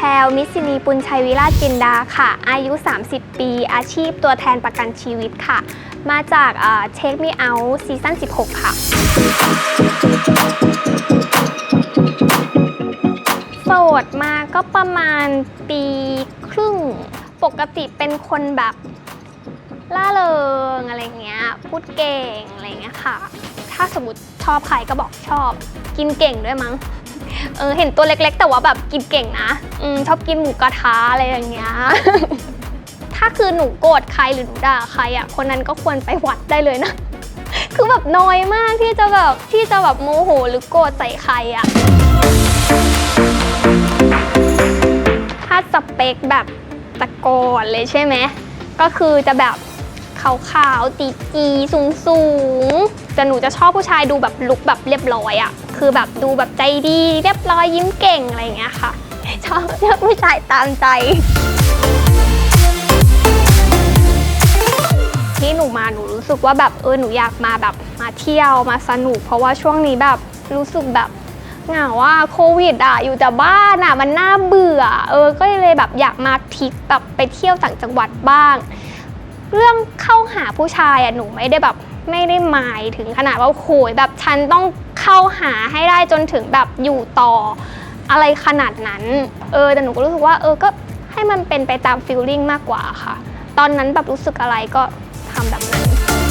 แพลมิสซินีปุญชัยวิราชจินดาค่ะ อายุ 30 ปี อาชีพตัวแทนประกันชีวิตค่ะ มาจากเช็คมีเอาซีซั่น 16 ค่ะ โสดมาก็ประมาณปีครึ่ง ปกติเป็นคนแบบล่าเริงอะไรเงี้ย พูดเก่งอะไรเงี้ยค่ะ ถ้าสมมติชอบใครก็บอกชอบ กินเก่งด้วยมั้ง เออเห็นตัวเล็กๆ แต่ว่าแบบกินเก่งนะอชอบกินหมูกระทะอะไรอย่างเงี้ย ถ้าคือหนูโกรธใครหรือหนูด่าใครอะ คนนั้นก็ควรไปวัดได้เลยนะ คือแบบน้อยมากที่จะแบบที่จะแบบโมโหหรือโกรธใส่ใครอะ ถ้าสเปคแบบตะโกอนเลยใช่ไหม ก็คือจะแบบขาวๆตีจีสูงๆ แต่หนูจะชอบผู้ชายดูแบบลุกแบบเรียบร้อยอะคือแบบดูแบบใจดีเรียบร้อยยิ้มเก่งอะไรอย่างเงี้ยค่ะ ชอบชอบผู้ชายตามใจ ที่หนูมาหนูรู้สึกว่าแบบเออหนูอยากมาแบบมาเที่ยวมาสนุก เพราะว่าช่วงนี้แบบรู้สึกแบบเหงาว่าโควิดอะอยู่แต่บ้านอะมันน่าเบื่อ เออก็เลยแบบอยากมาทริปแบบไปเที่ยวต่างจังหวัดบ้าง เรื่องเข้าหาผู้ชายอะหนูไม่ได้แบบไม่ได้หมายถึงขนาดว่าโหยแบบฉันต้องเข้าหาให้ได้จนถึงแบบอยู่ต่อ อะไรขนาดนั้น เออแต่หนูก็รู้สึกว่า เออก็ให้มันเป็นไปตามฟิลลิ่งมากกว่าค่ะ ตอนนั้นแบบรู้สึกอะไรก็ทำแบบนั้น